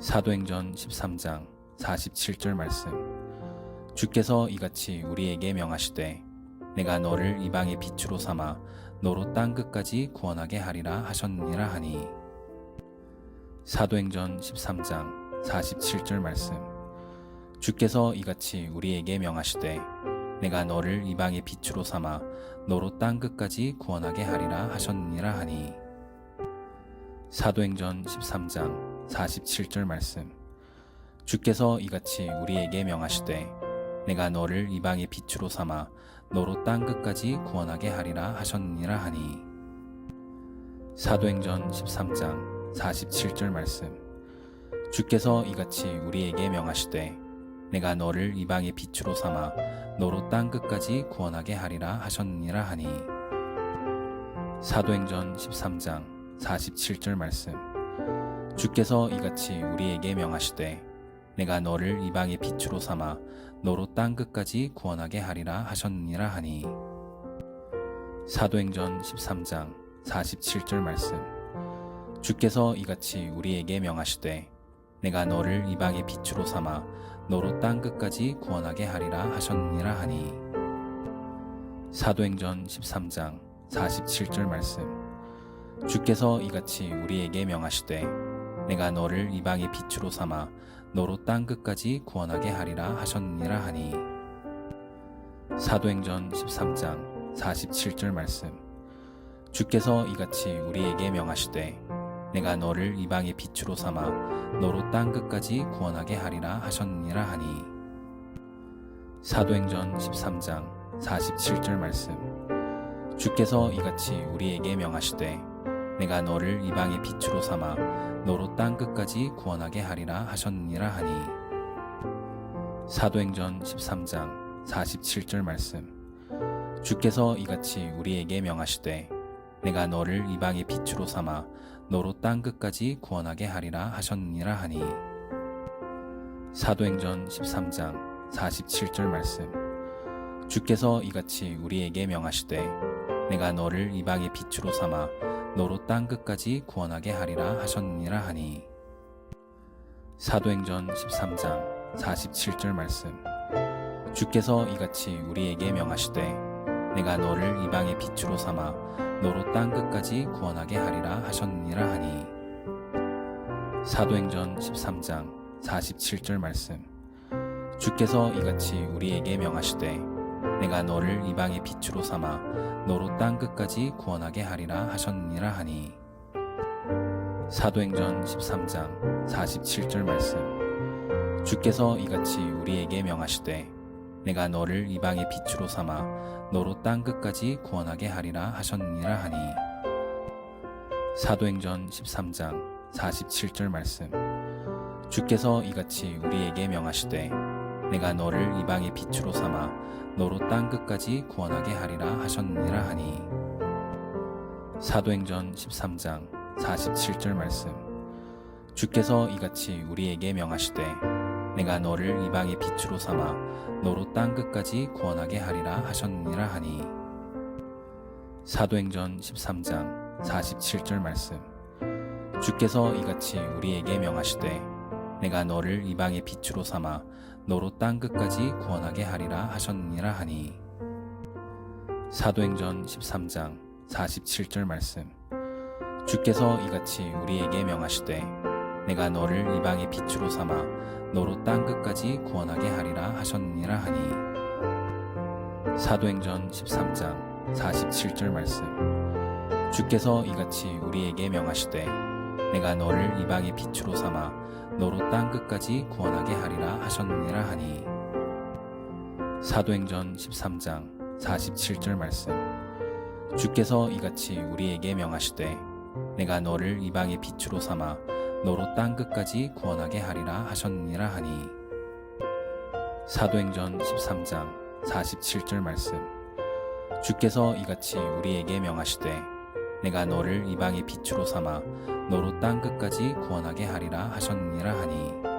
사도행전 13장 47절 말씀. 주께서 이같이 우리에게 명하시되 내가 너를 이방의 빛으로 삼아 너로 땅 끝까지 구원하게 하리라 하셨느니라 하니. 사도행전 13장 47절 말씀. 주께서 이같이 우리에게 명하시되 내가 너를 이방의 빛으로 삼아 너로 땅 끝까지 구원하게 하리라 하셨느니라 하니. 사도행전 13장 47절 말씀. 주께서 이같이 우리에게 명하시되 내가 너를 이방의 빛으로 삼아 너로 땅 끝까지 구원하게 하리라 하셨느니라 하니. 사도행전 13장 47절 말씀. 주께서 이같이 우리에게 명하시되 내가 너를 이방의 빛으로 삼아 너로 땅 끝까지 구원하게 하리라 하셨느니라 하니. 사도행전 13장 47절 말씀 주께서 이같이 우리에게 명하시되 내가 너를 이방의 빛으로 삼아 너로 땅 끝까지 구원하게 하리라 하셨느니라 하니. 사도행전 13장 47절 말씀. 주께서 이같이 우리에게 명하시되 내가 너를 이방의 빛으로 삼아 너로 땅 끝까지 구원하게 하리라 하셨느니라 하니. 사도행전 13장 47절 말씀. 주께서 이같이 우리에게 명하시되 내가 너를 이방의 빛으로 삼아 너로 땅 끝까지 구원하게 하리라 하셨느니라 하니. 사도행전 13장 47절 말씀. 주께서 이같이 우리에게 명하시되 내가 너를 이방의 빛으로 삼아 너로 땅 끝까지 구원하게 하리라 하셨느니라 하니. 사도행전 13장 47절 말씀. 주께서 이같이 우리에게 명하시되 내가 너를 이방의 빛으로 삼아 너로 땅 끝까지 구원하게 하리라 하셨느니라 하니. 사도행전 13장 47절 말씀. 주께서 이같이 우리에게 명하시되 내가 너를 이방의 빛으로 삼아 너로 땅 끝까지 구원하게 하리라 하셨느니라 하니. 사도행전 13장 47절 말씀. 주께서 이같이 우리에게 명하시되 내가 너를 이방의 빛으로 삼아 너로 땅 끝까지 구원하게 하리라 하셨느니라 하니. 사도행전 13장 47절 말씀. 주께서 이같이 우리에게 명하시되 내가 너를 이방의 빛으로 삼아 너로 땅 끝까지 구원하게 하리라 하셨느니라 하니. 사도행전 13장 47절 말씀. 주께서 이같이 우리에게 명하시되 내가 너를 이방의 빛으로 삼아 너로 땅 끝까지 구원하게 하리라 하셨느니라 하니. 사도행전 13장 47절 말씀. 주께서 이같이 우리에게 명하시되 내가 너를 이방의 빛으로 삼아 너로 땅 끝까지 구원하게 하리라 하셨느니라 하니. 사도행전 13장 47절 말씀. 주께서 이같이 우리에게 명하시되 내가 너를 이방의 빛으로 삼아 너로 땅 끝까지 구원하게 하리라 하셨느니라 하니. 사도행전 13장 47절 말씀. 주께서 이같이 우리에게 명하시되 내가 너를 이방의 빛으로 삼아 너로 땅 끝까지 구원하게 하리라 하셨느니라 하니. 사도행전 13장 47절 말씀. 주께서 이같이 우리에게 명하시되 내가 너를 이방의 빛으로 삼아 너로 땅 끝까지 구원하게 하리라 하셨느니라 하니. 사도행전 13장 47절 말씀. 주께서 이같이 우리에게 명하시되 내가 너를 이방의 빛으로 삼아 너로 땅 끝까지 구원하게 하리라 하셨느니라 하니. 사도행전 13장 47절 말씀. 주께서 이같이 우리에게 명하시되 내가 너를 이방의 빛으로 삼아 너로 땅 끝까지 구원하게 하리라 하셨느니라 하니. 사도행전 13장 47절 말씀. 주께서 이같이 우리에게 명하시되 내가 너를 이방의 빛으로 삼아 너로 땅 끝까지 구원하게 하리라 하셨느니라 하니. 사도행전 13장 47절 말씀. 주께서 이같이 우리에게 명하시되 내가 너를 이방의 빛으로 삼아 너로 땅 끝까지 구원하게 하리라 하셨느니라 하니